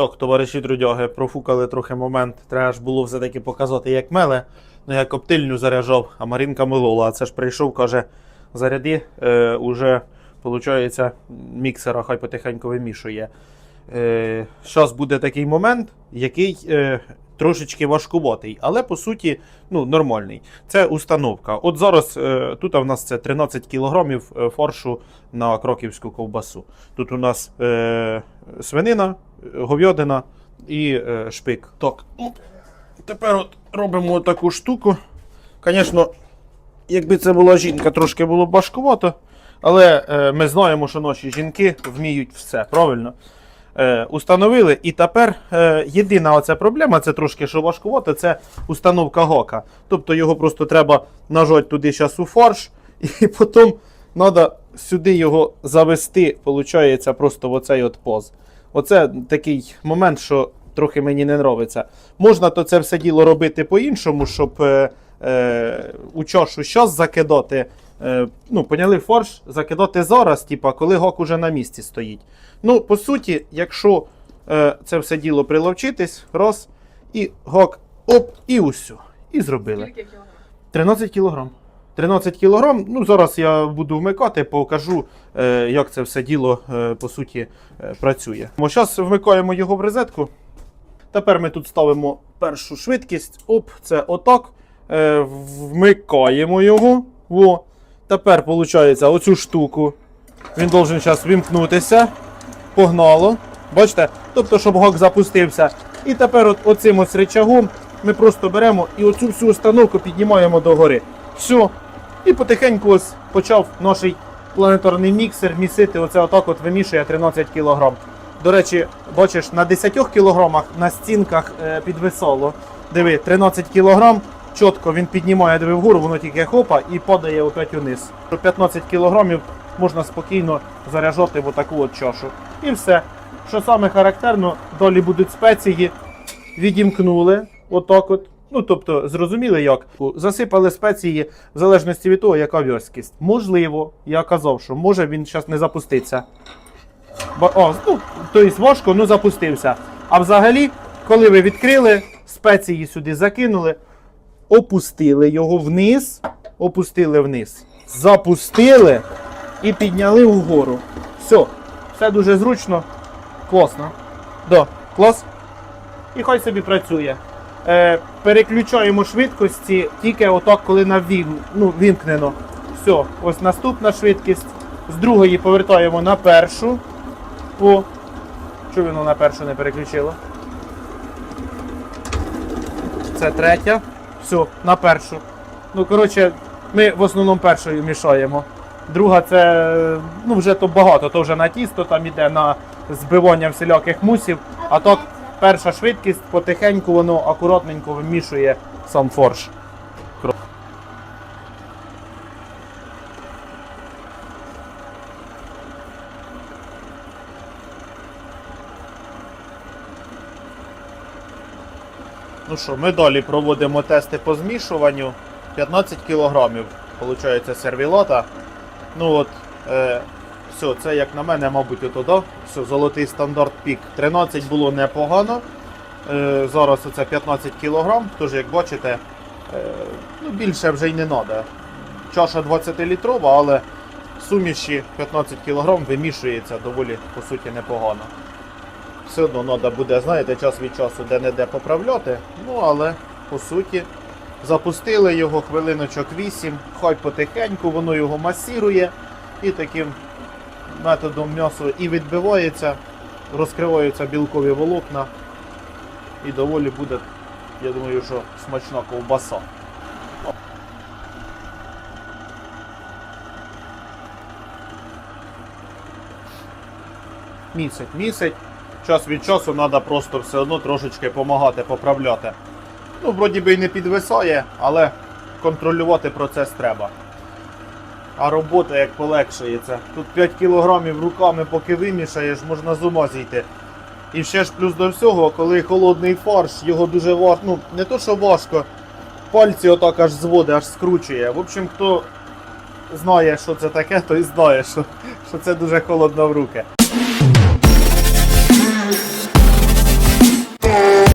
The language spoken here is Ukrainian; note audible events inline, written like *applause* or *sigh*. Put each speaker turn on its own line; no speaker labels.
Так, товариші трудяги, профукали трохи момент. Треба ж було все-таки показати, як меле. Ну, я коптильню заряджав, а Марінка милола. А це ж прийшов, каже, заряди, е, уже, виходить, міксера хай потихеньку вимішує. Е, Зараз буде такий момент, який е, трошечки важкуватий, але по суті ну, нормальний. Це установка. От зараз е, тут в нас це 13 кг фаршу на кроківську ковбасу. Тут у нас е, свинина, е, говядина і е, шпик. Так, ну, тепер от робимо таку штуку. Звісно, якби це була жінка, трошки було б важкувато. Але е, ми знаємо, що наші жінки вміють все, правильно? Е, установили. І тепер е, єдина оця проблема, це трошки що важкувато, це установка гока. Тобто його просто треба нажати туди зараз у фарш, *laughs* і потім треба сюди його завести, виходить, просто в оцей от поз. Оце такий момент, що трохи мені не подобається. Можна то це все діло робити по-іншому, щоб е, е, у чашу щось закидати. Е, ну, поняли, фарш закидати зараз, типа, коли гок уже на місці стоїть. Ну, по суті, якщо е, це все діло приловчитись, роз, і гок, оп, і усю. І зробили.
Скільки кілограм?
13 кілограм. 13 кілограм. Ну, зараз я буду вмикати, покажу, е, як це все діло е, по суті е, працює. Зараз вмикаємо його в розетку. Тепер ми тут ставимо першу швидкість. Оп, це отак. Вмикаємо його. Во. Тепер, виходить, оцю штуку. Він должен зараз вимкнутися. Погнало. Бачите? Тобто, щоб гок запустився. І тепер от, оцим ось рычагом ми просто беремо і оцю всю установку піднімаємо догори. Все. І потихеньку ось почав наш планетарний міксер місити. Оце отак от вимішує 13 кг. До речі, бачиш, на 10 кг на стінках е, підвисало. Диви, 13 кг. Чітко він піднімає диви вгору, воно тільки хопа і падає опять униз. 15 кг можна спокійно заряджати в отаку от чашу. І все. Що саме характерно, далі будуть спеції, відімкнули отак от. Ну, тобто, зрозуміли як. Засипали спеції в залежності від того, яка в'язкість. Можливо, я казав, що може він зараз не запуститься. Бо, о, ну, тобто важко, ну запустився. А взагалі, коли ви відкрили, спеції сюди закинули, опустили його вниз, опустили вниз, запустили і підняли вгору. Все, все дуже зручно, класно. Да, клас. І хай собі працює. Е, переключаємо швидкості тільки отак, коли на вім, ну, вімкнено. Все, ось наступна швидкість. З другої повертаємо на першу. О, що воно на першу не переключило? Це третя. Все, на першу. Ну, коротше, ми в основному першою мішаємо. Друга це ну, вже то багато, то вже на тісто, там іде на збивання всіляких мусів. А так перша швидкість потихеньку воно акуратненько вимішує сам форш. Ну що, ми далі проводимо тести по змішуванню. 15 кілограмів, виходить, сервілата. Ну от, е, все, це як на мене, мабуть, ото, да? Все, золотий стандарт пік. 13 було непогано. Е, зараз оце 15 кілограм, тож як бачите, е, ну, більше вже й не треба. Чаша 20-літрова, але суміші 15 кілограм вимішується доволі по суті непогано. Все одно треба буде, знаєте, час від часу де-не-де поправляти. Ну, але по суті, запустили його хвилиночок 8, хай потихеньку, воно його масірує і таким методом м'ясо і відбивається, розкриваються білкові волокна. І доволі буде, я думаю, що смачна ковбаса. Місить, місить. Час від часу треба просто все одно трошечки допомагати, поправляти. Ну, вроді би і не підвисає, але контролювати процес треба. А робота як полегшується. Тут 5 кілограмів руками поки вимішаєш, можна з ума зійти. І ще ж плюс до всього, коли холодний фарш, його дуже важко, ну не то що важко, пальці отак аж зводить, аж скручує. В общем, хто знає, що це таке, той знає, що, що це дуже холодно в руки.